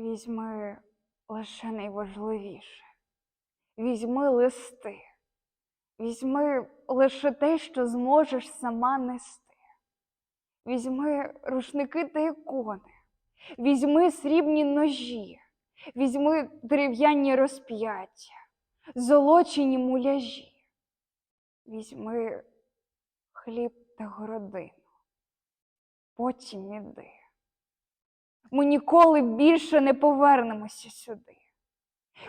Візьми лише найважливіше. Візьми листи. Візьми лише те, що зможеш сама нести. Візьми рушники та ікони. Візьми срібні ножі. Візьми дерев'яні розп'яття, золочені муляжі. Візьми хліб та городину. Потім іди. Ми ніколи більше не повернемося сюди.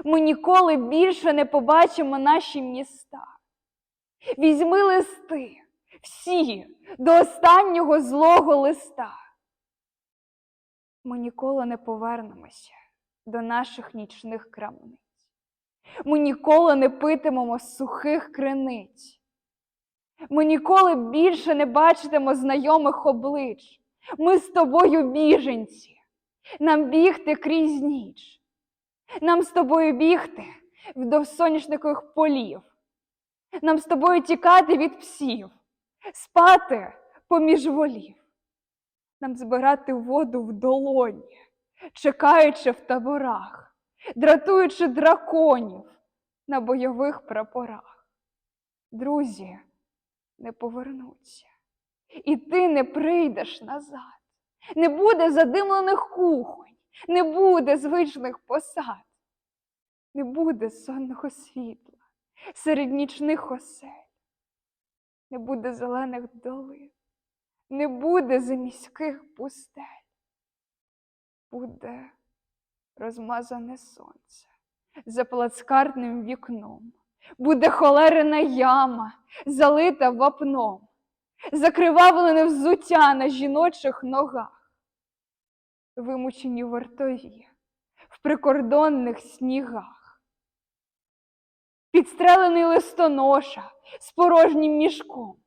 Ми ніколи більше не побачимо наші міста. Візьми листи, всі до останнього злого листа. Ми ніколи не повернемося до наших нічних крамниць. Ми ніколи не питимемо сухих криниць. Ми ніколи більше не бачитимо знайомих облич. Ми з тобою біженці. Нам бігти крізь ніч. Нам з тобою бігти вдовж соняшникових полів. Нам з тобою тікати від псів, спати поміж волів. Нам збирати воду в долоні, чекаючи в таборах, дратуючи драконів на бойових прапорах. Друзі не повернуться, і ти не прийдеш назад. Не буде задимлених кухонь, не буде звичних посад, не буде сонного світла серед нічних осель, не буде зелених долин, не буде заміських пустель, буде розмазане сонце за плацкартним вікном, буде холерина яма, залита вапном, закривавлене взуття на жіночих ногах, вимучені вартові в прикордонних снігах, підстрелений листоноша з порожнім мішком,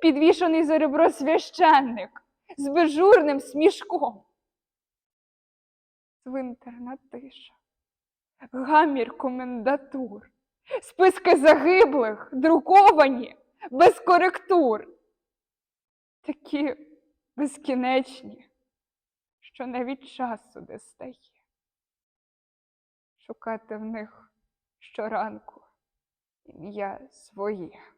підвішаний за ребро священник з безжурним смішком. Цвинтарна тиша, гамір комендатур, списки загиблих, друковані без коректур такі безкінечні, що навіть часу не стає. Шукати в них щоранку ім'я своє.